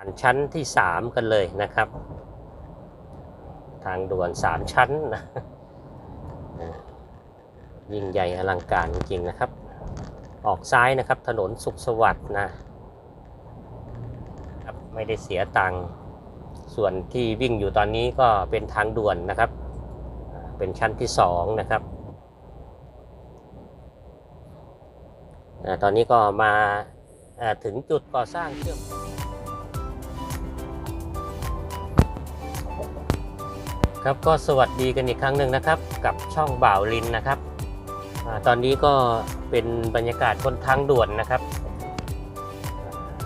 านชั้นที่สามกันเลยนะครับ ทางด่วนสามชั้นนะยิ่งใหญ่อลังการจริงๆนะครับ ออกซ้ายนะครับถนนสุขสวัสดิ์นะไม่ได้เสียตังค์ส่วนที่วิ่งอยู่ตอนนี้ก็เป็นทางด่วนนะครับ เป็นชั้นที่สองนะครับตอนนี้ก็มาถึงจุดก่อสร้างเชื่อม ครับก็สวัสดีกันอีกครั้งหนึ่งนะครับ กับช่องบ่าวลินนะครับอตอนนี้ก็เป็นบรรยากาศบนทางด่วนนะครับ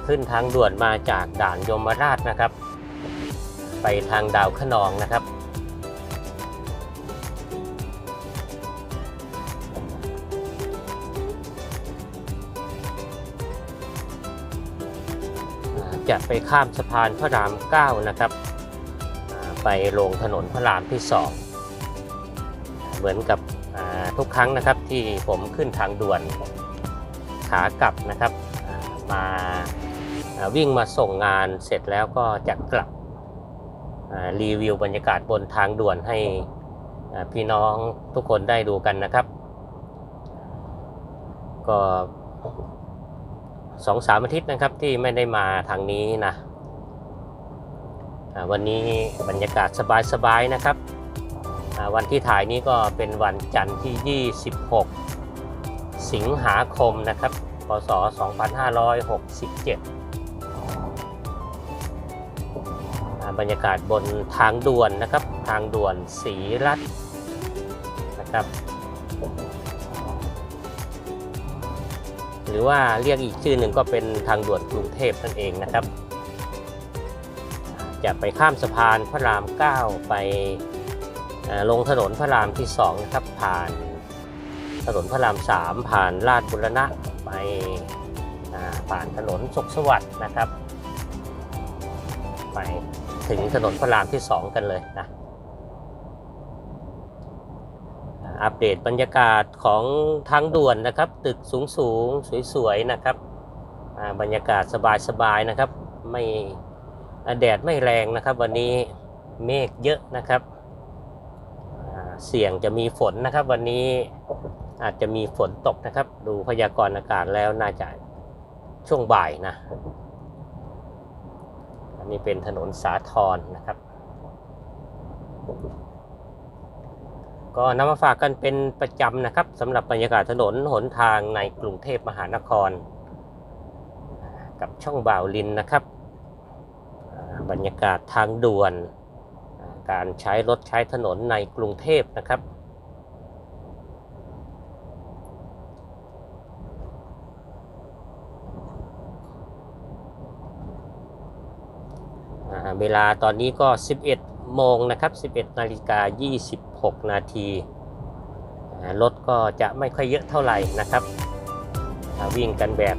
ขึ้นทางด่วนมาจากด่านยมราชนะครับ ไปทางดาวขนองนะครับจะไปข้ามสะพานพระราม 9 นะครับ ไปลงถนนพระรามที่2เหมือนกับทุกครั้งนะครับที่ผมขึ้นทางด่วนขากลับนะครับมาวิ่งมาส่งงานเสร็จแล้วก็จะกลับรีวิวบรรยากาศบนทางด่วนให้พี่น้องทุกคนได้ดูกันนะครับ ก็สองสามอาทิตย์นะครับที่ไม่ได้มาทางนี้นะ วันนี้บรรยากาศสบายๆนะครับ วันที่ถ่ายนี้ก็เป็นวันจันทร์ที่ 26 สิงหาคมนะครับ พศ 2567 บรรยากาศบนทางด่วนนะครับ ทางด่วนศรีรัตนะครับหรือว่าเรียกอีกชื่อหนึ่งก็เป็นทางด่วนกรุงเทพนั่นเองนะครับ จะไปข้ามสะพานพระราม 9 ไปลงถนนพระรามที่2นะครับผ่านถนนพระราม 3 ผ่านลาดบุรณะไปผ่านถนนสุขสวัสดิ์นะครับ ไปถึงถนนพระรามที่ 2 กันเลยนะอัปเดตบรรยากาศของทางด่วนนะครับ ตึกสูงๆสวยๆนะครับบรรยากาศสบายๆนะครับ ไม่ แดดไม่แรงนะครับ วันนี้เมฆเยอะนะครับ เสี่ยงจะมีฝนนะครับ วันนี้อาจจะมีฝนตกนะครับ ดูพยากรณ์อากาศแล้วน่าจะช่วงบ่ายนะ อันนี้เป็นถนนสาทรนะครับ ก็นำมาฝากกันเป็นประจำนะครับสำหรับบรรยากาศถนนหนทางในกรุงเทพมหานคร กับช่องบ่าวลินนะครับ บรรยากาศทางด่วน การใช้รถใช้ถนนในกรุงเทพนะครับ เวลาตอนนี้ก็ 11 โมงนะครับ 11 นาฬิกา 26 นาที รถก็จะไม่ค่อยเยอะเท่าไหร่นะครับ วิ่งกันแบบ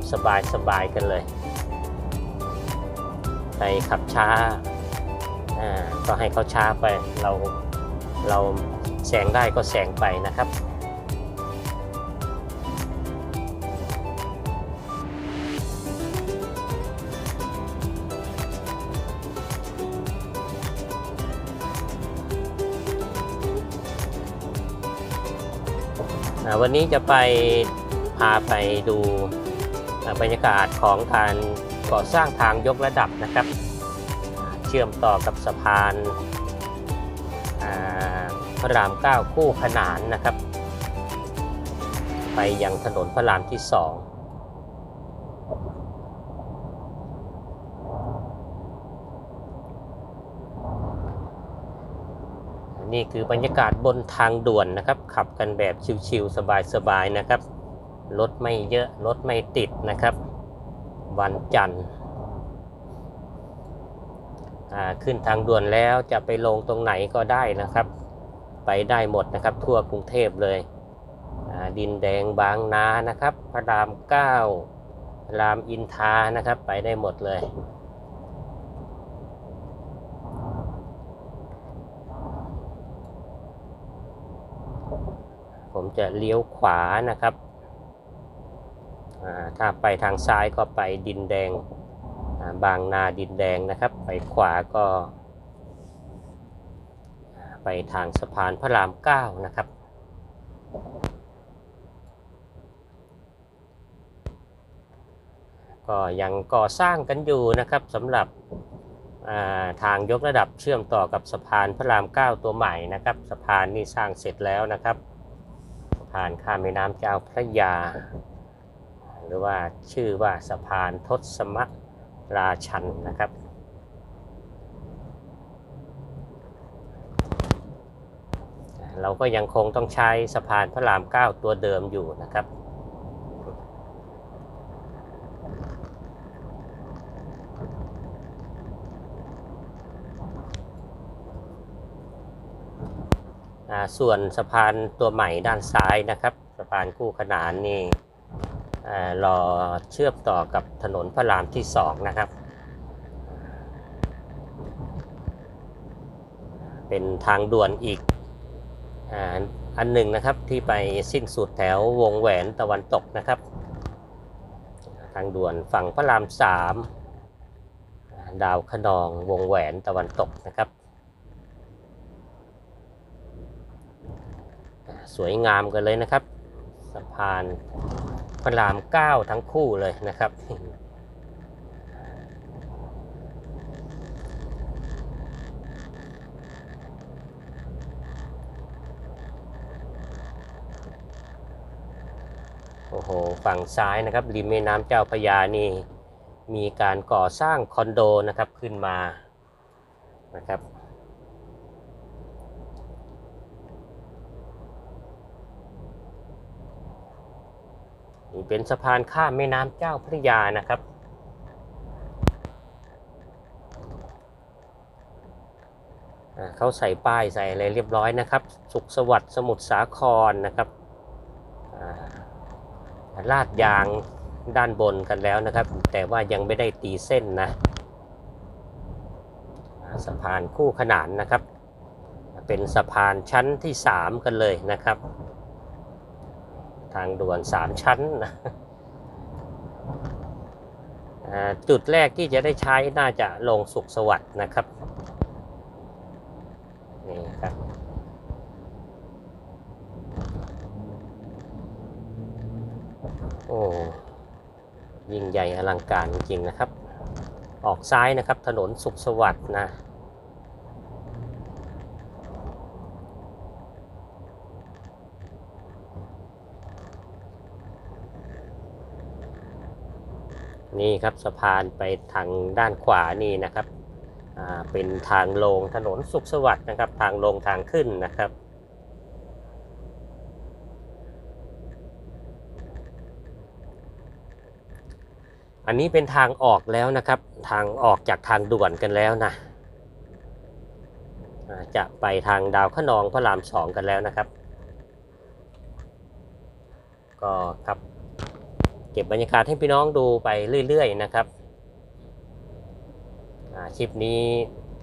สบายๆกันเลย ใครขับช้าก็ให้เขาช้าไปเราเราแซงได้ก็แซงไปนะครับวันนี้จะไปพาไปดูบรรยากาศของการ ก่อสร้างทางยกระดับนะครับ เชื่อมต่อกับสะพานพระราม 9 คู่ขนานนะครับ ไปยังถนนพระรามที่ 2นี่คือบรรยากาศบนทางด่วนนะครับ ขับกันแบบชิวๆสบายๆนะครับ รถไม่เยอะ รถไม่ติดนะครับ วันจันทร์ขึ้นทางด่วนแล้วจะไปลงตรงไหนก็ได้นะครับ ไปได้หมดนะครับ ทั่วกรุงเทพเลย ดินแดงบางนานะครับ พระรามเก้ารามอินทรานะครับ ไปได้หมดเลยผมจะเลี้ยวขวานะครับ ถ้าไปทางซ้ายก็ไปดินแดงบางนาดินแดงนะครับ ไปขวาก็ ไปทางสะพานพระรามเก้านะครับก็ยังก่อสร้างกันอยู่นะครับสำหรับาทางยกระดับเชื่อมต่อกับสะพานพระรามเก้าตัวใหม่นะครับสะพานนี่สร้างเสร็จแล้วนะครับสะพานข้ามแม่น้ำเจ้าพระยา หรือว่าชื่อว่าสะพานทศมราชันนะครับ เราก็ยังคงต้องใช้สะพานพระรามเก้าตัวเดิมอยู่นะครับส่วนสะพานตัวใหม่ด้านซ้ายนะครับ สะพานคู่ขนานนี่ รอเชื่อมต่อกับถนนพระรามที่สองนะครับ เป็นทางด่วนอีกอันหนึ่งนะครับที่ไปสิ้นสุดแถววงแหวนตะวันตกนะครับ ทางด่วนฝั่งพระรามสามดาวคะนองวงแหวนตะวันตกนะครับ สวยงามกันเลยนะครับ สะพาน พระรามเก้าทั้งคู่เลยนะครับ โอ้โห ฝั่งซ้ายนะครับ ริมแม่น้ำเจ้าพระยานี่ มีการก่อสร้างคอนโดนะครับขึ้นมานะครับ เป็นสะพานข้ามแม่น้ำเจ้าพระยานะครับ เขาใส่ป้ายใส่อะไรเรียบร้อยนะครับ สุขสวัสดิ์สมุทรสาครนะครับลาดยางด้านบนกันแล้วนะครับ แต่ว่ายังไม่ได้ตีเส้นนะสะพานคู่ขนานนะครับ เป็นสะพานชั้นที่ 3 กันเลยนะครับ ทางด่วน 3 ชั้นนะอ่าจุดแรกที่จะได้ใช้น่าจะลงสุขสวัสดิ์นะครับนี่ครับ โอ้ยิ่งใหญ่อลังการจริงๆนะครับ ออกซ้ายนะครับถนนสุขสวัสดิ์นะ นี่ครับสะพานไปทางด้านขวานี่นะครับอ่าเป็นทางลงถนนสุขสวัสดิ์นะครับ ทางลงทางขึ้นนะครับ อันนี้เป็นทางออกแล้วนะครับ ทางออกจากทางด่วนกันแล้วนะจะไปทางดาวขนองพระรามสองกันแล้วนะครับ ก็ครับ เก็บบรรยากาศให้พี่น้องดูไปเรื่อยๆนะครับคลิปนี้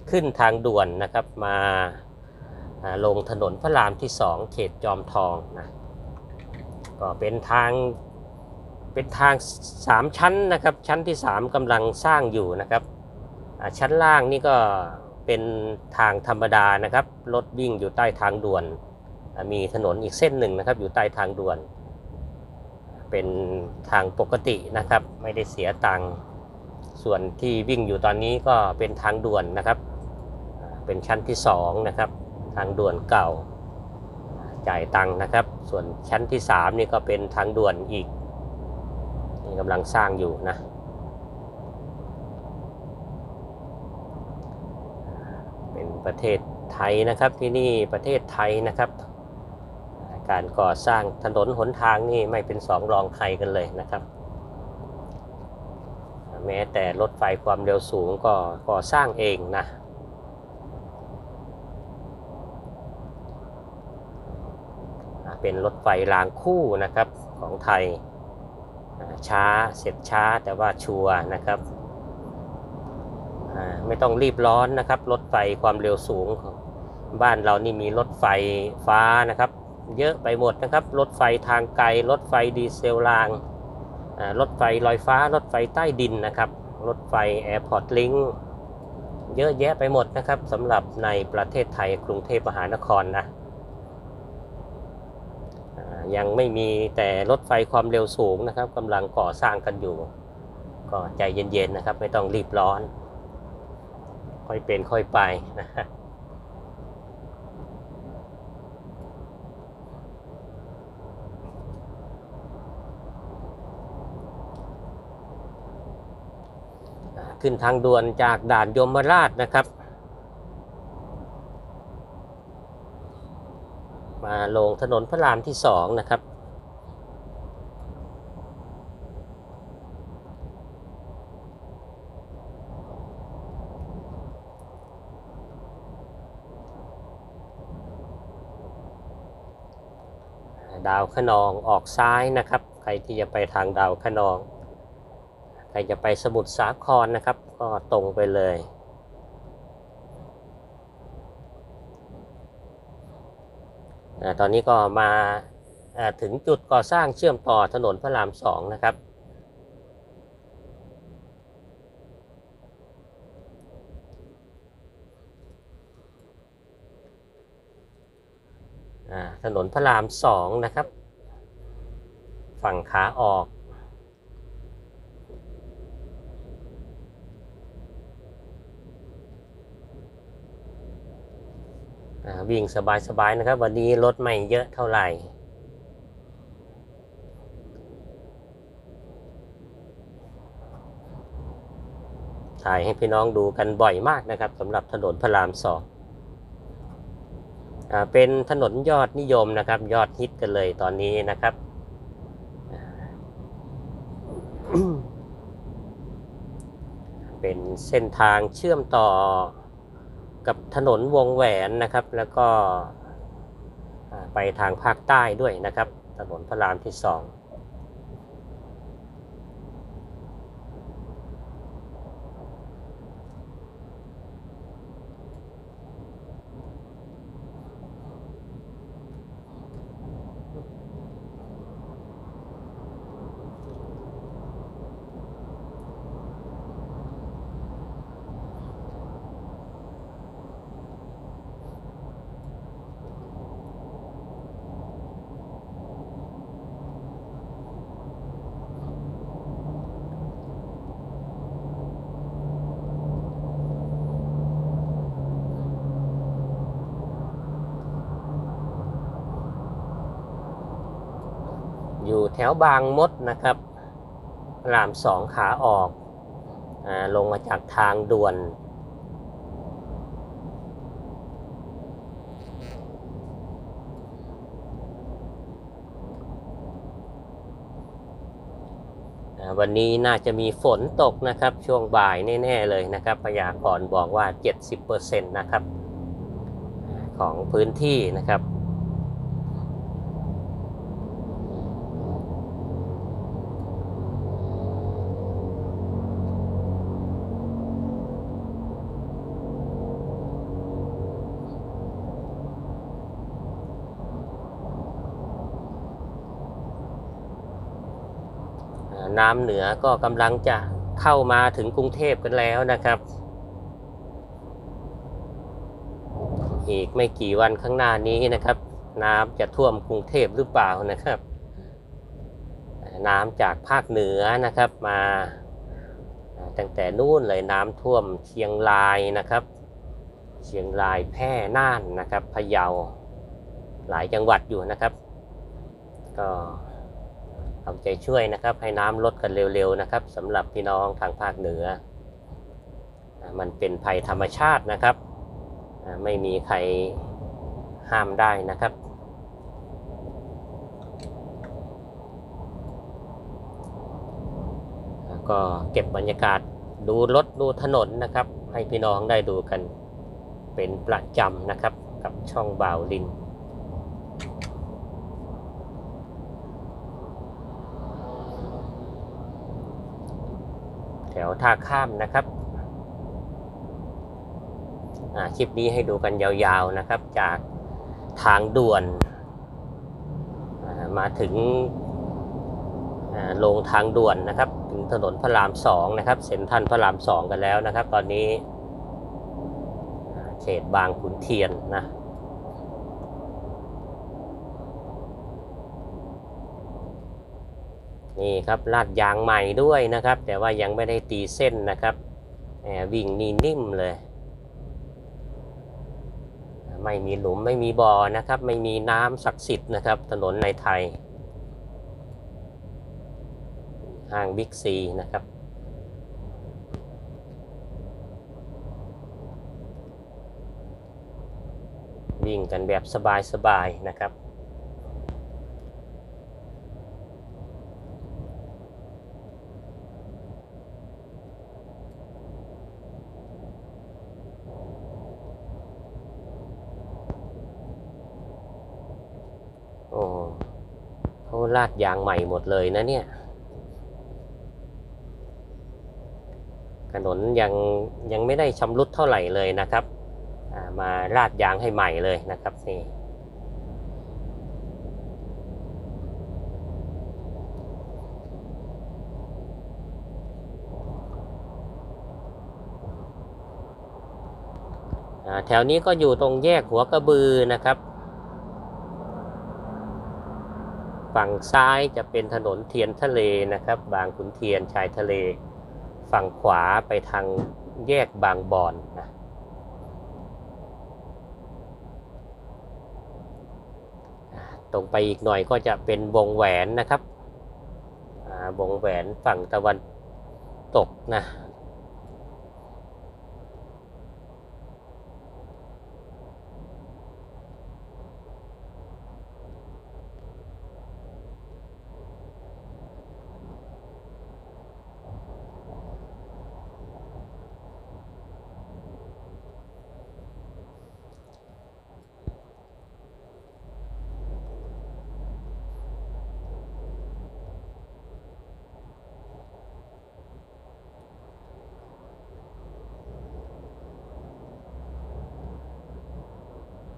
ขึ้นทางด่วนนะครับมาลงถนนพระรามที่ 2 เขตจอมทองนะก็เป็นทางเป็นทาง 3 ชั้นนะครับชั้นที่ 3กำลังสร้างอยู่นะครับชั้นล่างนี่ก็เป็นทางธรรมดานะครับรถวิ่งอยู่ใต้ทางด่วน มีถนนอีกเส้นหนึ่งนะครับอยู่ใต้ทางด่วน เป็นทางปกตินะครับ ไม่ได้เสียตังค์ส่วนที่วิ่งอยู่ตอนนี้ก็เป็นทางด่วนนะครับ เป็นชั้นที่2นะครับ ทางด่วนเก่าจ่ายตังค์นะครับ ส่วนชั้นที่3นี่ก็เป็นทางด่วนอีกนี่กำลังสร้างอยู่นะเป็นประเทศไทยนะครับที่นี่ประเทศไทยนะครับ การก่อสร้างถนนหนทางนี่ไม่เป็นสองรองใครกันเลยนะครับ แม้แต่รถไฟความเร็วสูงก็ก่อสร้างเองนะเป็นรถไฟรางคู่นะครับของไทยช้าเสร็จช้าแต่ว่าชัวนะครับไม่ต้องรีบร้อนนะครับ รถไฟความเร็วสูงของบ้านเรานี่มีรถไฟฟ้านะครับ เยอะไปหมดนะครับ รถไฟทางไกล รถไฟดีเซลราง รถไฟลอยฟ้า รถไฟใต้ดินนะครับ รถไฟ Airport Link เยอะแยะไปหมดนะครับสำหรับในประเทศไทยกรุงเทพมหานครนะยังไม่มีแต่รถไฟความเร็วสูงนะครับกำลังก่อสร้างกันอยู่ ก็ใจเย็นๆนะครับ ไม่ต้องรีบร้อน ค่อยเป็นค่อยไปนะฮะ อ่า ขึ้นทางด่วนจากด่านยมราชนะครับ มาลงถนนพระรามที่สองนะครับ ดาวขนองออกซ้ายนะครับ ใครที่จะไปทางดาวขนอง ใครจะไปสมุทรสาครนะครับ ก็ตรงไปเลยอตอนนี้ก็มาถึงจุดก่อสร้างเชื่อมต่อถนนพระรามสองนะครับ ถนนพระรามสองนะครับ ฝั่งขาออก วิ่งสบายๆนะครับ วันนี้รถไม่เยอะเท่าไหร่ถ่ายให้พี่น้องดูกันบ่อยมากนะครับสำหรับถนนพระรามสองเป็นถนนยอดนิยมนะครับ ยอดฮิตกันเลยตอนนี้นะครับ เป็นเส้นทางเชื่อมต่อ กับถนนวงแหวนนะครับ แล้วก็ไปทางภาคใต้ด้วยนะครับ ถนนพระรามที่สอง อยู่แถวบางมดนะครับรามสองขาออกอลงมาจากทางด่วน วันนี้น่าจะมีฝนตกนะครับช่วงบ่ายแน่ ๆ เลยนะครับพยากรณ์บอกว่า 70%นะครับของพื้นที่นะครับ น้ำเหนือก็กำลังจะเข้ามาถึงกรุงเทพกันแล้วนะครับ อีกไม่กี่วันข้างหน้านี้นะครับ น้ำจะท่วมกรุงเทพหรือเปล่านะครับ น้ำจากภาคเหนือนะครับมาอ่าตั้งแต่นู่นเลยน้ำท่วมเชียงรายนะครับ เชียงรายแพร่น่านนะครับพะเยาหลายจังหวัดอยู่นะครับ ก็ เอาใจช่วยนะครับให้น้ำลดกันเร็วๆนะครับสำหรับพี่น้องทางภาคเหนือ มันเป็นภัยธรรมชาตินะครับ ไม่มีใครห้ามได้นะครับ ก็เก็บบรรยากาศดูรถดูถนนนะครับ ให้พี่น้องได้ดูกันเป็นประจำนะครับกับช่องบ่าวลิน แถว ท่าข้ามนะครับคลิปนี้ให้ดูกันยาวๆนะครับ จากทางด่วน มาถึงลงทางด่วนนะครับเพถึงถนนพระรามสองนะครับเซ็นทรัลพระรามสองกันแล้วนะครับ ตอนนี้เขตบางขุนเทียนนะ นี่ครับลาดยางใหม่ด้วยนะครับ แต่ว่ายังไม่ได้ตีเส้นนะครับแหมวิ่งนี่นิ่มเลย ไม่มีหลุมไม่มีบ่อนะครับ ไม่มีน้ำศักดิ์สิทธิ์นะครับ ถนนในไทย ห้างบิ๊กซีนะครับวิ่งกันแบบสบายๆนะครับ โอ้เขาลาดยางใหม่หมดเลยนะเนี่ย ถนนยังยังไม่ได้ชำรุดเท่าไหร่เลยนะครับามาลาดยางให้ใหม่เลยนะครับนี่แถวนี้ก็อยู่ตรงแยกหัวกระบือนะครับ ฝั่งซ้ายจะเป็นถนนเทียนทะเลนะครับ บางขุนเทียนชายทะเล ฝั่งขวาไปทางแยกบางบอนนะตรงไปอีกหน่อยก็จะเป็นวงแหวนนะครับวงแหวนฝั่งตะวันตกนะ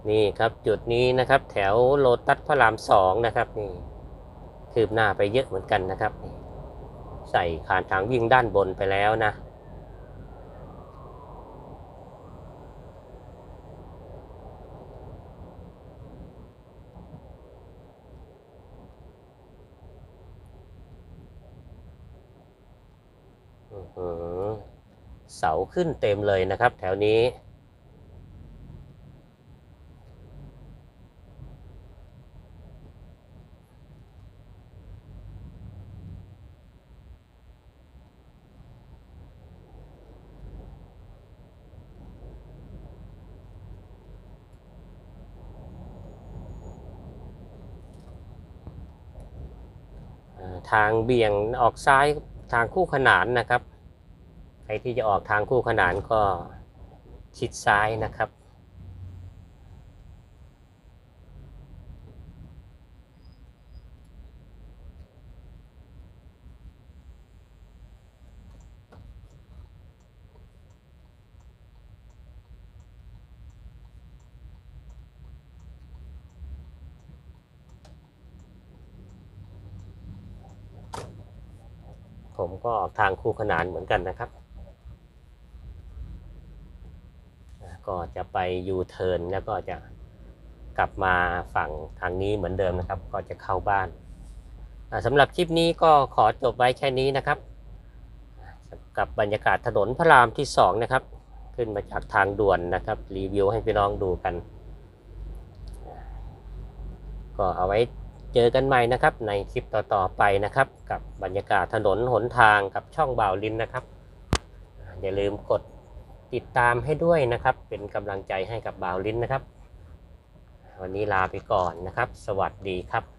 นี่ครับจุดนี้นะครับ แถวโลตัสพระรามสองนะครับนี่คืบหน้าไปเยอะเหมือนกันนะครับ ใส่คานทางวิ่งด้านบนไปแล้วนะ เสาขึ้นเต็มเลยนะครับ แถวนี้ อ่าทางเบี่ยงออกซ้ายทางคู่ขนานนะครับ ใครที่จะออกทางคู่ขนานก็ชิดซ้ายนะครับ ผม ก็ออกทางคู่ขนานเหมือนกันนะครับ ก็จะไปยูเทิร์นแล้วก็จะกลับมาฝั่งทางนี้เหมือนเดิมนะครับ ก็จะเข้าบ้านสำหรับคลิปนี้ก็ขอจบไว้แค่นี้นะครับกับบรรยากาศถนนพระรามที่สองนะครับ ขึ้นมาจากทางด่วนนะครับ รีวิวให้พี่น้องดูกัน ก็เอาไว้ เจอกันใหม่นะครับ ในคลิปต่อๆไปนะครับ กับบรรยากาศถนนหนทางกับช่องบ่าวลินนะครับ อย่าลืมกดติดตามให้ด้วยนะครับ เป็นกำลังใจให้กับบ่าวลินนะครับ วันนี้ลาไปก่อนนะครับ สวัสดีครับ